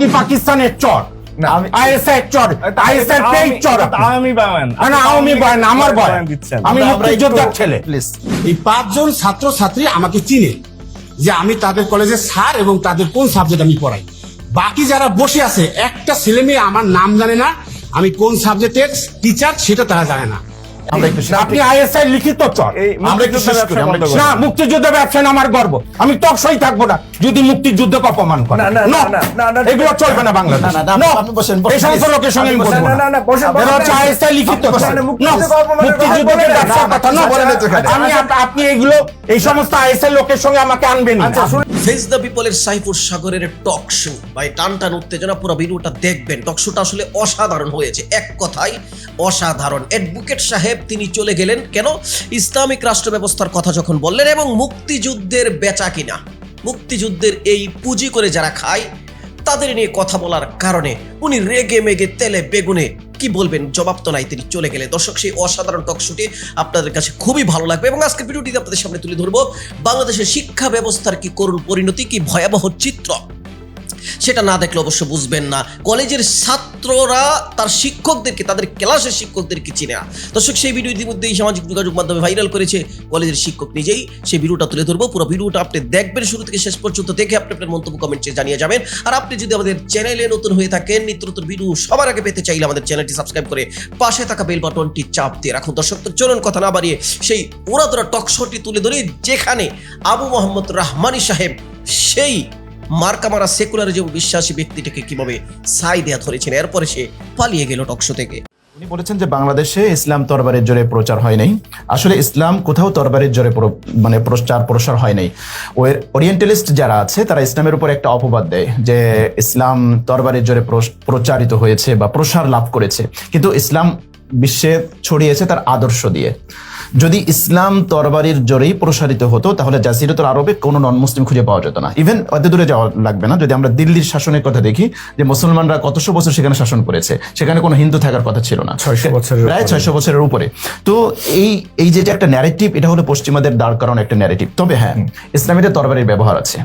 কি পাকিস্তানের চর। পাঁচজন ছাত্র ছাত্রী আমাকে চিনে যে আমি তাদের স্যার এবং তাদের কোন সাবজেক্ট আমি পড়াই। বাকি যারা বসে আছে একটা ছেলে মেয়ে আমার নাম জানে না আমি কোন সাবজেক্টের টিচার সেটা তারা জানে না। আপনি আইএসআই লিখিত চর এই আমরা একটু শেষ করি, না মুক্তিযুদ্ধ ব্যবসা আমার গর্ব আমি টকসই থাকব না যদি মুক্তিযুদ্ধকে অপমান করে না, না, না, না, না, না, এগুলো চলবে না বাংলাদেশ না, না, না, No, আপনি বসেন, বসেন, এই সমস্ত। লোকের সঙ্গে আমি বসবো না না, না, বসেন, এরা হচ্ছে আইএসআই লিখিত আপনি চর। বসেন, No, মুক্তিযুদ্ধকে অপমান করে মুক্তিযুদ্ধের কথা ব্যবসার কথা না, না বলেন আমি আপনি এগুলো এই সমস্ত আইএসআই লোকের সঙ্গে আমাকে আনবেন না। আচ্ছা ফেস দ্য পিপলের সাইফুর সাগরের টক শো ভাই টান টান উত্তেজনা পুরো ভিডিওটা দেখবেন টক শোটা আসলে অসাধারণ হয়েছে এক কথায় অসাধারণ অ্যাডভোকেট সাহেব তিনি চলে গেলেন কেন? ইসলামিক রাষ্ট্র ব্যবস্থার কথা যখন বললেন এবং মুক্তিযুদ্ধের বেচা কিনা, মুক্তিযুদ্ধের এই পুঁজি করে যারা খায়, তাদের নিয়ে কথা বলার কারণে উনি রেগে মেগে তেলে বেগুনে, কি বলবেন? জবাব তো নাই, তিনি চলে গেলে দর্শক, সেই অসাধারণ টক শুটে আপনাদের কাছে খুবই ভালো লাগবে এবং আজকের ভিডিওটিতে আপনাদের সামনে তুলে ধরবো, বাংলাদেশের শিক্ষা ব্যবস্থার কি করুণ পরিণতি, কি ভয়াবহ চিত্র? সেটা না দেখলে অবশ্য বুঝবেন না। কলেজের ছাত্ররা তার শিক্ষকদেরকে, তাদের ক্লাসের শিক্ষকদেরকে চিনে না। দর্শক, সেই ভিডিও ইতিমধ্যেই সামাজিক যোগাযোগ মাধ্যমে ভাইরাল করেছে কলেজের শিক্ষক নিজেই। সেই ভিডিওটা তুলে ধরবো। পুরো ভিডিওটা আপনি দেখবেন শুরু থেকে শেষ পর্যন্ত দেখে আপনি আপনার মন্তব্য কমেন্টে জানিয়ে যাবেন। আর আপনি যদি আমাদের চ্যানেলে নতুন হয়ে থাকেন, নিত্য নতুন ভিডিও সবার আগে পেতে চাইলে আমাদের চ্যানেলটি সাবস্ক্রাইব করে পাশে থাকা বেল বাটনটি চাপ দিয়ে রাখুন। দর্শক, তো চলুন কথা না বাড়িয়ে সেই ওরাদরা টক শোটি তুলে ধরি, যেখানে আবু মোহাম্মদ রাহমানি সাহেব সেই মার্কা মারা সেকুলারিজম বিশ্বাসী ব্যক্তিটাকে কীভাবে সাই দেয়া ধরেছেন, এরপরে সে পালিয়ে গেল টকশো থেকে। উনি বলেছেন যে বাংলাদেশে ইসলাম তরবারের জোরে প্রচার হয় নাই। আসলে ইসলাম কোথাও তরবারের জোরে মানে প্রচার প্রসার হয় নাই। ওর ওরিয়েন্টালিস্ট যারা আছে, তারা ইসলামের উপর একটা অপবাদ দেয় যে ইসলাম তরবারের জোরে প্রচারিত হয়েছে বা প্রসার লাভ করেছে। কিন্তু ইসলাম বিশ্বে ছড়িয়েছে তার আদর্শ দিয়ে। যদি ইসলাম তরবারির জোরেই প্রসারিত হতো তাহলে জাজিরতুল আরবে কোনো নন মুসলিম খুঁজে পাওয়া যেত না। ইভেন অত দূরে যাওয়া লাগবে না। যদি আমরা দিল্লির শাসনের কথা দেখি যে মুসলমানরা কতশো বছর সেখানে শাসন করেছে সেখানে কোনো হিন্দু থাকার কথা ছিল না। 600 বছরের প্রায়। ছয়শো বছরের উপরে। তো এই এই যে একটা ন্যারেটিভ এটা হলো পশ্চিমাদের দাঁড় করানো একটা ন্যারেটিভ তবে হ্যাঁ ইসলামীদের তরবারির ব্যবহার আছে।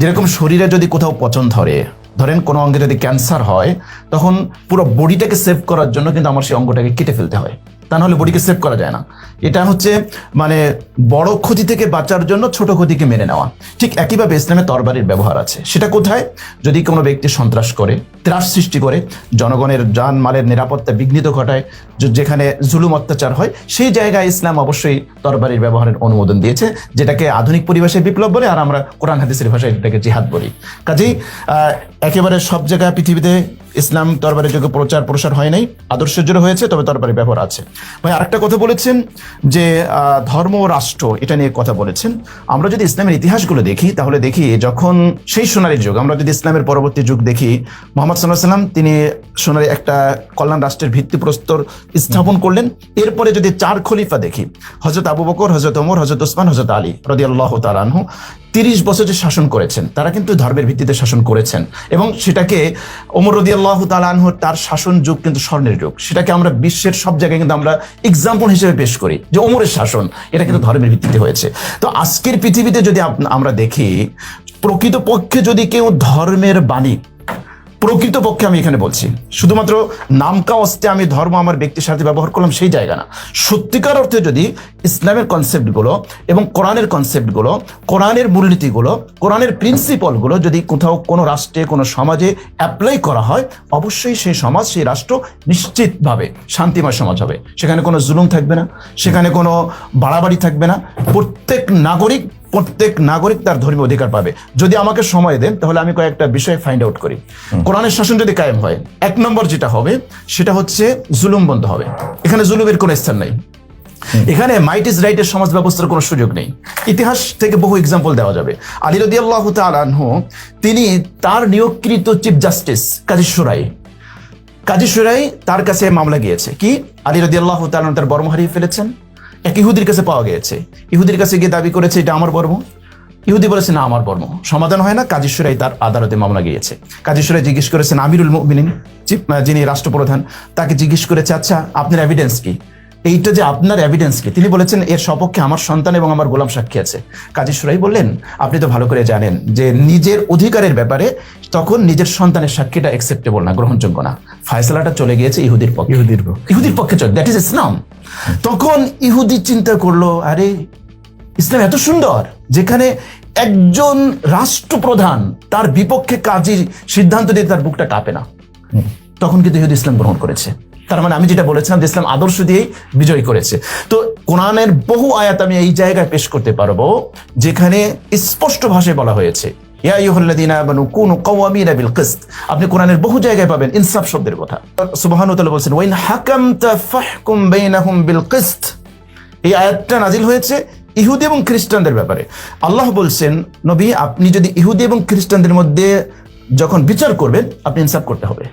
যেরকম শরীরে যদি কোথাও পচন ধরে ধরেন কোনো অঙ্গে যদি ক্যান্সার হয়, তখন পুরো বডিটাকে সেভ করার জন্য কিন্তু আমার সেই অঙ্গটাকে কেটে ফেলতে হয়। তা নাহলে বডিকে সেভ করা যায় না। এটা হচ্ছে মানে বড় ক্ষতি থেকে বাঁচার জন্য ছোট ক্ষতিকে মেনে নেওয়া। ঠিক একইভাবে ইসলামে তরবারির ব্যবহার আছে। সেটা কোথায়? যদি কোনো ব্যক্তি সন্ত্রাস করে, ত্রাস সৃষ্টি করে, জনগণের যান মালের নিরাপত্তা বিঘ্নিত ঘটায় যেখানে জুলুম অত্যাচার হয়, সেই জায়গায় ইসলাম অবশ্যই তরবারির ব্যবহারের অনুমোদন দিয়েছে, যেটাকে আধুনিক পরিভাষায় বিপ্লব বলে, আর আমরা কোরআন হাদিসের ভাষায় এটাকে জিহাদ বলি। কাজেই একেবারে সব জায়গায় পৃথিবীতে ইসলাম তরবারের যোগ্য প্রচার প্রসার হয় নাই, আদর্শ জোরে হয়েছে, তবে তরবারি ব্যবহার আছে। ভাই, আরেকটা কথা বলেছেন যে ধর্ম ও রাষ্ট্র, এটা নিয়ে কথা বলেছেন। আমরা যদি ইসলামের ইতিহাসগুলো দেখি, তাহলে দেখি যখন সেই সোনালী যুগ, আমরা যদি ইসলামের পরবর্তী যুগ দেখি, মোহাম্মদ সাল্লাহ সাল্লাম তিনি সোনালী একটা কল্যাণ রাষ্ট্রের ভিত্তিপ্রস্তর স্থাপন করলেন। এরপরে যদি চার খলিফা দেখি হজরত আবু বকর হজরত ওমর হজরত ওসমান হজরত আলী রদি আল্লাহ তালানহু তিরিশ বছর যে শাসন করেছেন, তারা কিন্তু ধর্মের ভিত্তিতে শাসন করেছেন এবং সেটাকে ওমর আল্লাহ তালানহ তার শাসন যুগ কিন্তু স্বর্ণের যুগ। সেটাকে আমরা বিশ্বের সব জায়গায় কিন্তু আমরা এক্সাম্পল হিসেবে পেশ করি যে ওমরের শাসন, এটা কিন্তু ধর্মের ভিত্তিতে হয়েছে। তো আজকের পৃথিবীতে যদি আমরা দেখি, প্রকৃতপক্ষে যদি কেউ ধর্মের বাণী প্রকৃতপক্ষে আমি এখানে বলছি, শুধুমাত্র নামকা অস্তে আমি ধর্ম আমার ব্যক্তির সাথে ব্যবহার করলাম সেই জায়গা না। সত্যিকার অর্থে যদি ইসলামের কনসেপ্টগুলো এবং কোরআনের কনসেপ্টগুলো কোরআনের মূলনীতিগুলো, কোরআনের প্রিন্সিপালগুলো যদি কোথাও কোনো রাষ্ট্রে, কোনো সমাজে অ্যাপ্লাই করা হয়, অবশ্যই সেই সমাজ, সেই রাষ্ট্র নিশ্চিতভাবে শান্তিময় সমাজ হবে। সেখানে কোনো জুলুম থাকবে না, সেখানে কোনো বাড়াবাড়ি থাকবে না। প্রত্যেক নাগরিক প্রত্যেক নাগরিক তার ধর্মীয় অধিকার পাবে। যদি আমাকে সময় দেন তাহলে আমি কয়েকটা বিষয় ফাইন্ড আউট করি। কোরআনের শাসন যদি কায়েম হয় এক নম্বর যেটা হবে সেটা হচ্ছে জুলুম বন্ধ হবে। এখানে জুলুমের কোনো স্থান নেই। এখানে মাইট ইজ রাইটের সমাজ ব্যবস্থার কোনো সুযোগ নেই। ইতিহাস থেকে বহু এক্সাম্পল দেওয়া যাবে। আলী রদি আল্লাহ তালানহু তিনি তার নিয়োগকৃত চিফ জাস্টিস কাজী সুরাই। কাজী সুরাই তার কাছে মামলা গিয়েছে। কি? আলী রদি আল্লাহ তালন তার বর্ম হারিয়ে ফেলেছেন। এক ইহুদির কাছে পাওয়া গিয়েছে। ইহুদির কাছে গিয়ে দাবি করেছে, এটা আমার বর্ম। ইহুদি বলেছে, না, আমার বর্ম। সমাধান হয় না কাজেশ্বরাই তার আদালতে মামলা গিয়েছে। কাজেশ্বরাই জিজ্ঞেস করেছেন, আমিরুল মিনিন যিনি রাষ্ট্রপ্রধান, তাকে জিজ্ঞেস করেছে আচ্ছা আপনার এভিডেন্স কি? এইটা যে আপনার এভিডেন্স কি তিনি বলেছেন এর সপক্ষে আমার সন্তান এবং আমার গোলাম সাক্ষী আছে। কাজী সুরাই বললেন আপনি তো ভালো করে জানেন যে নিজের অধিকারের ব্যাপারে তখন নিজের সন্তানের সাক্ষীটা অ্যাকসেপ্টেবল না গ্রহণযোগ্য না। ফায়সালাটা চলে গিয়েছে ইহুদির পক্ষে। ইহুদির পক্ষে। ইহুদির পক্ষে চলে দ্যাট ইজ ইসলাম তখন ইহুদি চিন্তা করল আরে ইসলাম এত সুন্দর যেখানে একজন রাষ্ট্রপ্রধান তার বিপক্ষে কাজের সিদ্ধান্ত দিয়ে তার বুকটা কাঁপে না। তখন কিন্তু ইহুদি ইসলাম গ্রহণ করেছে। তার মানে আমি যেটা বলেছিলাম যে ইসলাম আদর্শ দিয়েই বিজয় করেছে। তো কোরআনের বহু আয়াত আমি এই জায়গায় পেশ করতে পারব, যেখানে স্পষ্ট ভাষায় বলা হয়েছে আপনি কোরআনের বহু জায়গায় পাবেন ইনসাফ শব্দের কথা। তাআলা বলেছেন কিসত। এই আয়াতটা নাজিল হয়েছে ইহুদি এবং খ্রিস্টানদের ব্যাপারে। আল্লাহ বলছেন, নবী, আপনি যদি ইহুদি এবং খ্রিস্টানদের মধ্যে যখন বিচার করবেন, আপনি ইনসাফ করতে হবে।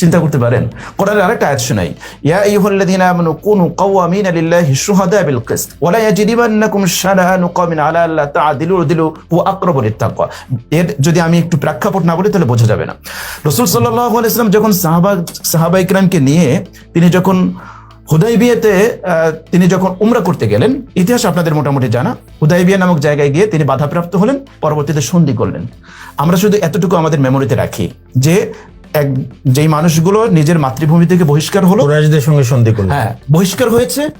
চিন্তা করতে পারেন। কোরআনের আরেকটা আয়াত শোনাই। ইয়া আইয়ুহাল্লাযীনা আমানু কুনু কাওয়ামিনা লিল্লাহি শুহাদা বিল কিসত ওয়া লা ইয়াজরিমান্নাকুম শানাআনু কওমিন আলা আল্লা তা'দিলু উদিলু হুয়া আকরাবু লিত্তাকওয়া। এর যদি আমি একটু প্রেক্ষাপট না বলি তাহলে বোঝা যাবে না। রাসূল সাল্লাল্লাহু আলাইহি ওয়াসাল্লাম যখন সাহাবা সাহাবা ইকরামকে নিয়ে তিনি যখন হুদাইবিয়াতে তিনি যখন উমরা করতে গেলেন, ইতিহাস আপনাদের মোটামুটি জানা। হুদাইবিয়া নামক জায়গায় গিয়ে তিনি বাধাপ্রাপ্ত হলেন, পরবর্তীতে সন্ধি করলেন। আমরা শুধু এতটুকু আমাদের মেমোরিতে রাখি যে এক যেই মানুষগুলো নিজের মাতৃভূমি থেকে বহিষ্কার হলো কুরাইশদের সঙ্গে সন্ধি করলেন হ্যাঁ বহিষ্কার হয়েছে।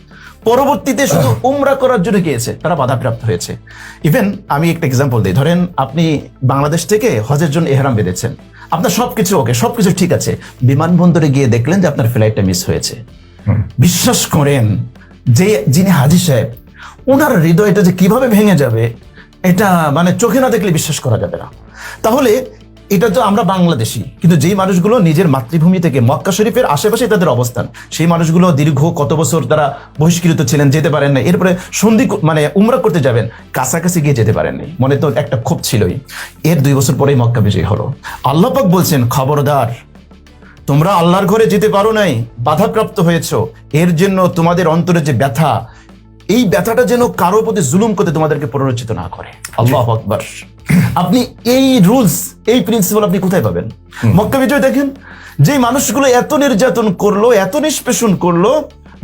পরবর্তীতে শুধু উমরা করার জন্য গিয়েছে তারা বাধাপ্রাপ্ত হয়েছে। ইভেন আমি একটা এক্সাম্পল দিই ধরেন আপনি বাংলাদেশ থেকে হজের জন্য এহরাম বেঁধেছেন। আপনার সবকিছু ওকে সবকিছু ঠিক আছে। বিমানবন্দরে গিয়ে দেখলেন যে আপনার ফ্লাইটটা মিস হয়েছে। বিশ্বাস করেন যে যিনি হাজি সাহেব ওনার হৃদয়টা যে কীভাবে ভেঙে যাবে এটা মানে চোখে না দেখলে বিশ্বাস করা যাবে না। তাহলে এটা তো আমরা বাংলাদেশি। কিন্তু যেই মানুষগুলো নিজের মাতৃভূমি থেকে মক্কা শরীফের আশেপাশে তাদের অবস্থান, সেই মানুষগুলো দীর্ঘ কত বছর তারা বহিষ্কৃত ছিলেন যেতে পারেন না এরপরে সন্ধি মানে উমরা করতে যাবেন, কাছাকাছি গিয়ে যেতে পারেননি মনে তো একটা ক্ষোভ ছিলই। এর দুই বছর পরেই মক্কা বিজয় হলো। আল্লাপাক বলছেন, খবরদার, তোমরা আল্লাহর ঘরে যেতে পারো নাই, বাধাপ্রাপ্ত হয়েছ। এর জন্য তোমাদের অন্তরে যে ব্যথা এই ব্যথাটা যেন কারোর প্রতি জুলুম করতে তোমাদেরকে প্ররোচিত না করে। আল্লাহ আকবার। আপনি এই রুলস এই প্রিন্সিপাল আপনি কোথায় পাবেন? মক্কা বিজয় দেখেন যে মানুষগুলো এত নির্যাতন করল এত নিষ্পেষণ করল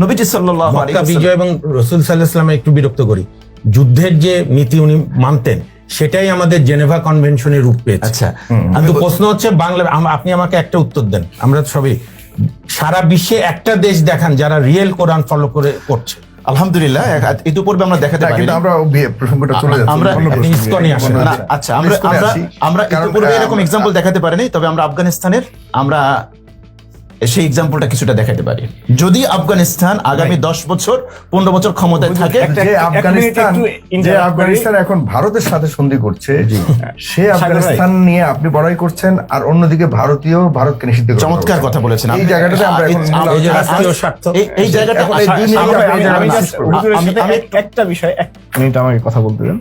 নবীজি মক্কা বিজয় এবং রসুল সাল্লাহ একটু বিরক্ত করি। যুদ্ধের যে নীতি উনি মানতেন সেটাই আমাদের জেনেভা কনভেনশনে রূপ পেয়েছে। আচ্ছা। কিন্তু প্রশ্ন হচ্ছে বাংলা আপনি আমাকে একটা উত্তর দেন। আমরা সবই সারা বিশ্বে একটা দেশ দেখান যারা রিয়েল কোরআন ফলো করে করছে। আলহামদুলিল্লাহ এক- দুপুরবে আমরা দেখাতে পারি কিন্তু আমরা প্রসঙ্গটা চলে যাচ্ছি আমরা-। ইসকনে আসেন। না আচ্ছা আমরা আমরা আমরা এরকম এক্সাম্পল দেখাতে পারিনি তবে আমরা আফগানিস্তানের আমরা সেই এক্সাম্পলটা কিছুটা দেখাতে পারি। যদি আফগানিস্তান আগামী দশ বছর পনেরো বছর ক্ষমতায় থাকে যে আফগানিস্তান যে আফগানিস্তান এখন ভারতের সাথে সন্ধি করছে সে আফগানিস্তান নিয়ে আপনি বড়াই করছেন আর অন্যদিকে ভারতীয় ভারতকে নিষিদ্ধ চমৎকার কথা বলেছেন এই জায়গাটাতে আমরা এই- মূল এই জায়গাটা আচ্ছা, একটা বিষয় এক মিনিট আমাকে কথা বলতে দেন।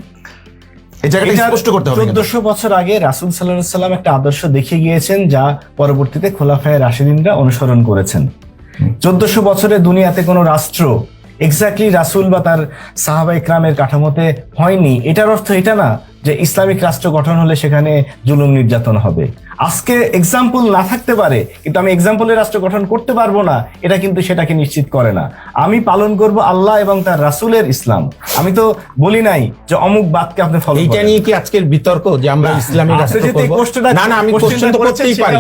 চোদ্দশো বছর আগে রাসুল সাল্লাহ সাল্লাম একটা আদর্শ দেখিয়ে গিয়েছেন যা পরবর্তীতে খোলাফায় রাশিদিনরা অনুসরণ করেছেন। চোদ্দশো বছরে দুনিয়াতে কোনো রাষ্ট্র এক্স্যাক্টলি রাসুল বা তার সাহাবা ইকরামের কাঠামোতে হয়নি। এটার অর্থ এটা না যে ইসলামিক রাষ্ট্র গঠন হলে সেখানে জুলুম নির্যাতন হবে। আজকে এক্সাম্পল না থাকতে পারে কিন্তু আমি এক্সাম্পলের রাষ্ট্র গঠন করতে পারব না এটা কিন্তু সেটাকে নিশ্চিত করে না। আমি পালন করব আল্লাহ এবং তার রাসুলের ইসলাম। আমি তো বলি নাই যে অমুক বাদকে আপনি ফলো এইটা নিয়ে কি আজকের বিতর্ক যে আমরা ইসলামী আপনি রাষ্ট্র করব? না না আমি কোশ্চেন তো করতেই পারি।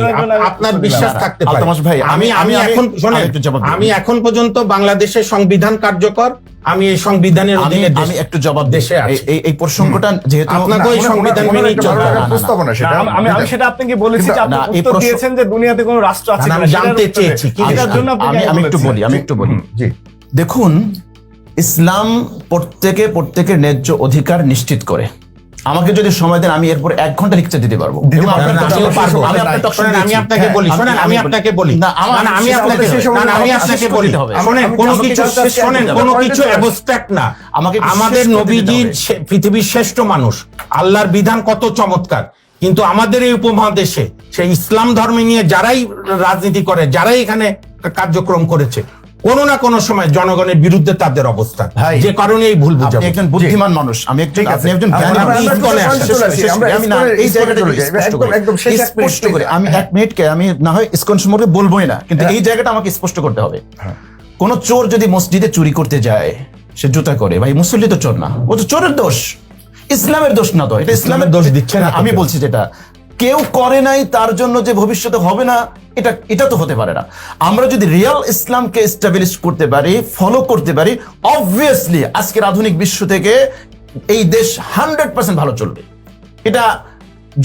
আপনার বিশ্বাস থাকতে পারে। ভাই, আমি আমি- এখন। আমি এখন পর্যন্ত বাংলাদেশের সংবিধান কার্যকর আমি এই সংবিধানের আমি অধীনে আমি একটু জবাব দেশে এই প্রসঙ্গটা যেহেতু আপনাকে ওই সংবিধান মেনেই চলতে প্রস্তাবনা সেটা আমি- আমি সেটা আপনাকে বলেছি যে আপনি উত্তর দিয়েছেন যে দুনিয়াতে কোনো রাষ্ট্র আছে কিনা, আমি জানতে চেয়েছি, এটার জন্য আমি আমি একটু বলি আমি একটু বলি। জি। দেখুন ইসলাম প্রত্যেকে প্রত্যেকের ন্যায্য অধিকার নিশ্চিত করে। আমাকে যদি সময় দেন আমি এরপর এক ঘণ্টা লেকচার দিতে পারব। আমি। আপনাকে হ্যাঁ, বলি শোনেন আমি আপনাকে বলি। না আমার না, না, আমি আপনাকে করতে- শেষ না, না, আমি আপনাকে বলি। শোনেন কোনো কিছু শোনেন কোনো কিছু অ্যাবস্ট্রাক্ট না। আমাকে আমাদের নবীজির পৃথিবীর শ্রেষ্ঠ মানুষ। আল্লাহর বিধান কত চমৎকার। কিন্তু আমাদের এই উপমহাদেশে সেই ইসলাম ধর্মে নিয়ে যারাই রাজনীতি করে যারাই এখানে কার্যক্রম করেছে কোনো না কোনো সময় জনগণের বিরুদ্ধে তাদের অবস্থান। যে কারণে এই ভুল বুঝাবো। একজন বুদ্ধিমান মানুষ আমি একজন আপনি একজন আমি এই জায়গাটা স্পষ্ট একদম করে- একদম এক স্পষ্ট মিনিট করে। আমি এক মিনিটকে আমি না হয় ইসকন সম্পর্কে বলবোই না কিন্তু এই জায়গাটা আমাকে স্পষ্ট করতে হবে। কোন চোর যদি মসজিদে চুরি করতে যায় সে জুতা করে। ভাই মুসল্লি তো চোর না। ও তো চোরের দোষ। ইসলামের দোষ না তো এটা ইসলামের দোষ দিচ্ছে না আমি বলছি যেটা। কেউ করে নাই, তার জন্য যে ভবিষ্যতে হবে না, এটা এটা তো হতে পারে না। আমরা যদি রিয়াল ইসলামকে এস্টাবলিশ করতে পারি ফলো করতে পারি অবভিয়াসলি আজকের আধুনিক বিশ্ব থেকে এই দেশ হান্ড্রেড পার্সেন্ট ভালো চলবে। এটা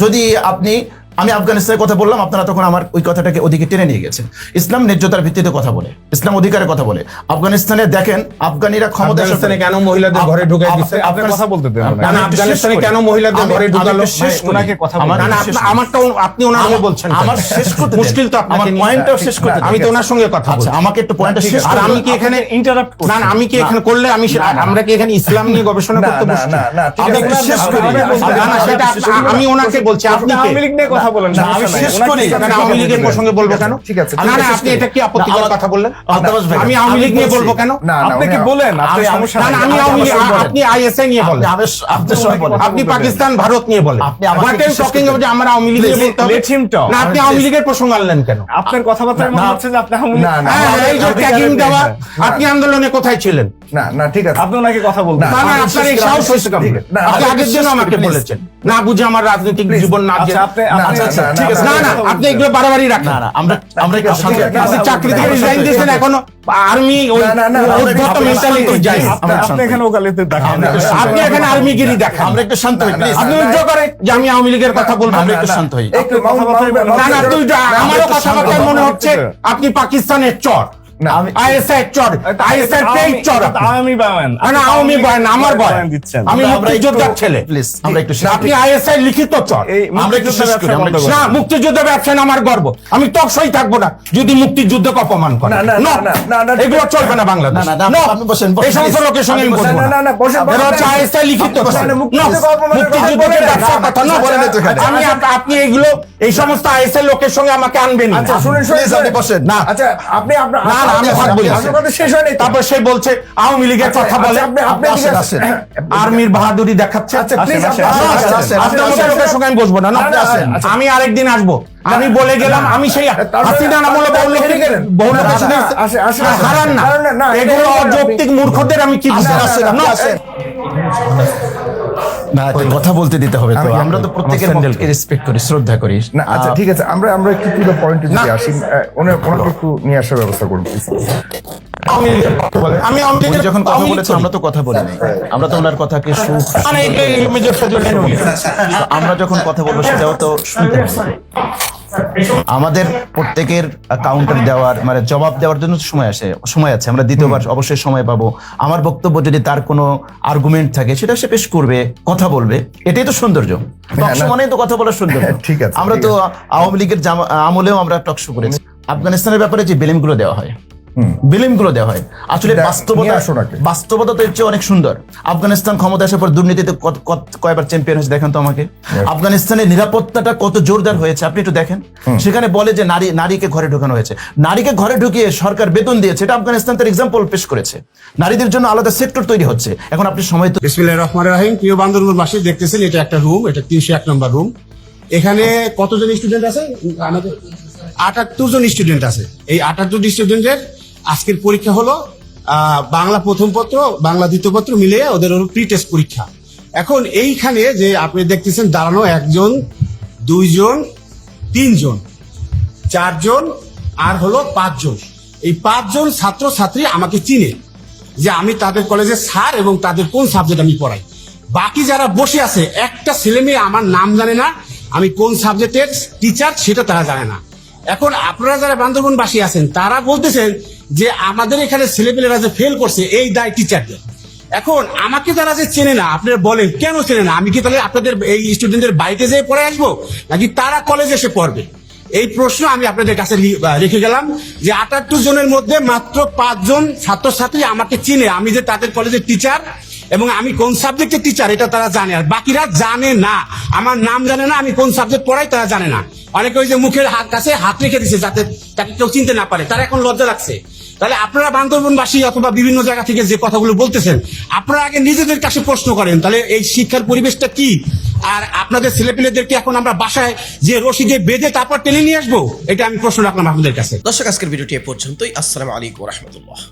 যদি আপনি আমি আফগানিস্তানের কথা বললাম আপনারা তখন আমার ওই কথাটাকে ওদিকে টেনে নিয়ে গেছেন। ইসলাম ন্যায্যতার ভিত্তিতে কথা বলে ইসলাম অধিকারের কথা বলে। আফগানিস্তানে দেখেন আফগানিরা ক্ষমতা আফগানিস্তানে কেন মহিলাদের ঘরে ঢুকে দিচ্ছে? আপনি কথা বলতে দেন না। না, না, আফগানিস্তানে কেন মহিলাদের ঘরে ঢুকালো? শেষ ওনাকে কথা আমার না, না, শেষ আপনা- করি। আমারটা আপনি ওনার বলছেন আমার শেষ করতে মুশকিল তো আপনাকে আমার নিয়ে। শেষ করতে আমি তো ওনার সঙ্গে কথা আচ্ছা বলছি। আমাকে একটু পয়েন্টটা শেষ আর আমি কি এখানে ইন্টারাপ্ট না না আমি কি এখানে করলে আমি আমরা কি এখানে ইসলাম নিয়ে গবেষণা করতে বসছি? না, না, আমি না, ওনাকে বলছি আপনি কে? কথা বলেন আমি শেষ করি। আওয়ামী লীগের প্রসঙ্গে বলব কেন? ঠিক আছে, না না আপনি এটা কি আপত্তিকর কথা বললেন? আমি আওয়ামী লীগ নিয়ে বলব কেন? আপনি কি বলেন? আপনার আমি- সমস্যা না না আমি আওয়ামী লীগ আপনি আইএসআই নিয়ে বলেন। আপনার সঙ্গে বলেন। আপনি পাকিস্তান ভারত নিয়ে বলেন। আপনি আমাকে টকিং করতে যে আমরা আওয়ামী লীগ নিয়ে বলতে হবে. না আপনি আওয়ামী লীগের প্রসঙ্গ আনলেন কেন? আপনার কথাবার্তায় মনে হচ্ছে যে আপনি আওয়ামী না, না, হ্যাঁ, এই যে ট্যাগিং দেওয়া আপনি আন্দোলনে কোথায় ছিলেন? না না ঠিক আছে। আপনি ওনাকে কথা বলবেন না, না আপনার এই সাহস হয়েছে শেষ না, আপনি আগের করি, আমাকে বলেছেন না বুঝে আমার রাজনৈতিক জীবন না আচ্ছা আপনি না, আপনি না, আচ্ছা, এগুলো বাড়াবাড়ি রাখেন না আমরা আমরা আপনি চাকরি থেকে রিজাইন দিয়েছেন এখনও আর্মি ওই মেন্টালিটি আপনি এখানে ওকালতি দেখান আমরা একটু শান্ত আপনি এখানে আর্মিগিরি দেখান আমরা একটু শান্ত হই প্লিজ আপনি উদ্যোগ করে যে আমি আওয়ামী লীগের কথা বলব আমরা একটু শান্ত হই না না তুই আমারও। মনে হচ্ছে আপনি পাকিস্তানের চর আমি- আমার বয়ান আমি আমরা মুক্তিযোদ্ধার ছেলে। আমরা একটু আপনি আইএসআই লিখিত চর। এই আমরা একটু শেষ করি, আমরা একটু না মুক্তিযুদ্ধ ব্যবসায় আমার গর্ব। আমি তকসই থাকব না। যদি মুক্তিযুদ্ধকে অপমান করে এগুলো চলবে না বাংলাদেশ। এই সমস্ত লোকের সঙ্গে আমি বসবো আইএসআই লিখিত মুক্তিযুদ্ধকে ব্যবসার কথা না, তো এখানে। আমি আপনি এগুলো এই সমস্ত আইএসআই লোকের সঙ্গে আমাকে আনবেন না। আচ্ছা শুনেন শুনেন আপনি বসেন। না আচ্ছা আপনি আপনার আমি থাকব না। আপনার কথা শেষ হয়নি তারপর সে বলছে আওয়ামী লীগের আচ্ছা, কথা বলে। আচ্ছা, আর্মির বাহাদুরি দেখাচ্ছে। আচ্ছা আপনার সঙ্গে আমি বসবো না। আচ্ছা। আমি আরেকদিন আসব। আমি বলে গেলাম আমি সেই হাসিনা। হারান না। এগুলো অযৌক্তিক মূর্খদের আমি কি আসেন, আপনি না, আসেন। না কথা বলতে দিতে হবে তো আমরা তো প্রত্যেকের রেসপেক্ট করি শ্রদ্ধা করি না আচ্ছা ঠিক আছে আমরা আমরা একটু পুরো দ্য পয়েন্টে যদি আসি ওনার ওনাকে একটু নিয়ে আসার ব্যবস্থা করুন আমি। আমি যখন কথা বলেছি আমরা তো কথা বলি আমরা তো ওনার কথাকে সুখ মানে। আমরা যখন কথা বলব সেটাও তো শুনতে হবে আমাদের প্রত্যেকের কাউন্টার দেওয়ার মানে জবাব দেওয়ার জন্য সময় আসে সময় আছে। আমরা দ্বিতীয়বার অবশ্যই সময় পাবো। আমার বক্তব্য যদি তার কোনো আর্গুমেন্ট থাকে সেটা সে পেশ করবে কথা বলবে। এটাই তো সৌন্দর্য। টকশো মানেই তো কথা বলার সৌন্দর্য। হ্যাঁ, ঠিক আছে, আমরা তো আওয়ামী লীগের আমলেও আমরা টকশো করেছি। আফগানিস্তানের ব্যাপারে যে বেলেমগুলো দেওয়া হয়। বিলিমগুলো দেওয়া হয়। আসলে বাস্তবতা? বাস্তবতা তো এর চেয়ে অনেক সুন্দর। আফগানিস্তান ক্ষমতা আসার পর দুর্নীতিতে কত- কত- কয়বার চ্যাম্পিয়ন হয়েছে দেখেন তো আমাকে। আফগানিস্তানের নিরাপত্তাটা কত জোরদার হয়েছে আপনি একটু দেখেন। সেখানে বলে যে নারী নারীকে ঘরে ঢোকানো হয়েছে। নারীকে ঘরে ঢুকিয়ে সরকার বেতন দিয়েছে এটা আফগানিস্তান তার এক্সাম্পল পেশ করেছে। নারীদের জন্য আলাদা সেক্টর তৈরি হচ্ছে। এখন আপনি সময় তো বিসমিল্লাহির রহমানির রহিম প্রিয় দেখতেছেন এটা একটা রুম এটা তিনশো এক নম্বর রুম এখানে কতজন স্টুডেন্ট আছে? আমাদের আটাত্তর জন স্টুডেন্ট আছে। এই আটাত্তর স্টুডেন্টের আজকের পরীক্ষা হলো বাংলা প্রথম পত্র, বাংলা দ্বিতীয় পত্র মিলিয়ে ওদের হলো প্রি টেস্ট পরীক্ষা। এখন এইখানে যে আপনি দেখতেছেন দাঁড়ানো একজন, দুইজন, তিনজন, চারজন, আর হলো পাঁচজন। এই পাঁচজন ছাত্র ছাত্রী আমাকে চিনে যে আমি তাদের কলেজে স্যার এবং তাদের কোন সাবজেক্ট আমি পড়াই। বাকি যারা বসে আছে, একটা ছেলে মেয়ে আমার নাম জানে না, আমি কোন সাবজেক্টের টিচার সেটা তারা জানে না। এখন আপনারা যারা বান্দরবনবাসী আছেন, তারা বলতেছেন যে আমাদের এখানে ছেলেপেলেরা যে ফেল করছে, এই দায় টিচারদের এখন আমাকে তারা যে চেনে না, আপনারা বলেন, কেন চেনে না? আমি কি তাহলে আপনাদের এই স্টুডেন্টদের বাড়িতে যেয়ে পড়ে আসব? নাকি তারা কলেজে এসে পড়বে? এই প্রশ্ন আমি আপনাদের কাছে রেখে গেলাম যে আটাত্তর জনের মধ্যে মাত্র পাঁচজন ছাত্রছাত্রী আমাকে চিনে। আমি যে তাদের কলেজের টিচার এবং আমি কোন সাবজেক্টের টিচার এটা তারা জানে। আর বাকিরা জানে না। আমার নাম জানে না, আমি কোন সাবজেক্ট পড়াই তারা জানে না। অনেকে ওই যে মুখের হাত কাছে হাত রেখে দিছে যাতে তাকে কেউ চিনতে না পারে। তারা এখন লজ্জা লাগছে। তাহলে আপনারা বান্দরবনবাসী অথবা বিভিন্ন জায়গা থেকে যে কথাগুলো বলতেছেন, আপনারা আগে নিজেদের কাছে প্রশ্ন করেন, তাহলে এই শিক্ষার পরিবেশটা কি? আর আপনাদের ছেলেপেলেদেরকে এখন আমরা বাসায় যে রশি দিয়ে বেঁধে তারপর টেনে নিয়ে আসব? এটা আমি প্রশ্ন রাখলাম আপনাদের কাছে। দর্শক, আজকের ভিডিওটি এ পর্যন্তই। আসসালামু আলাইকুম রহমতুল্লাহ।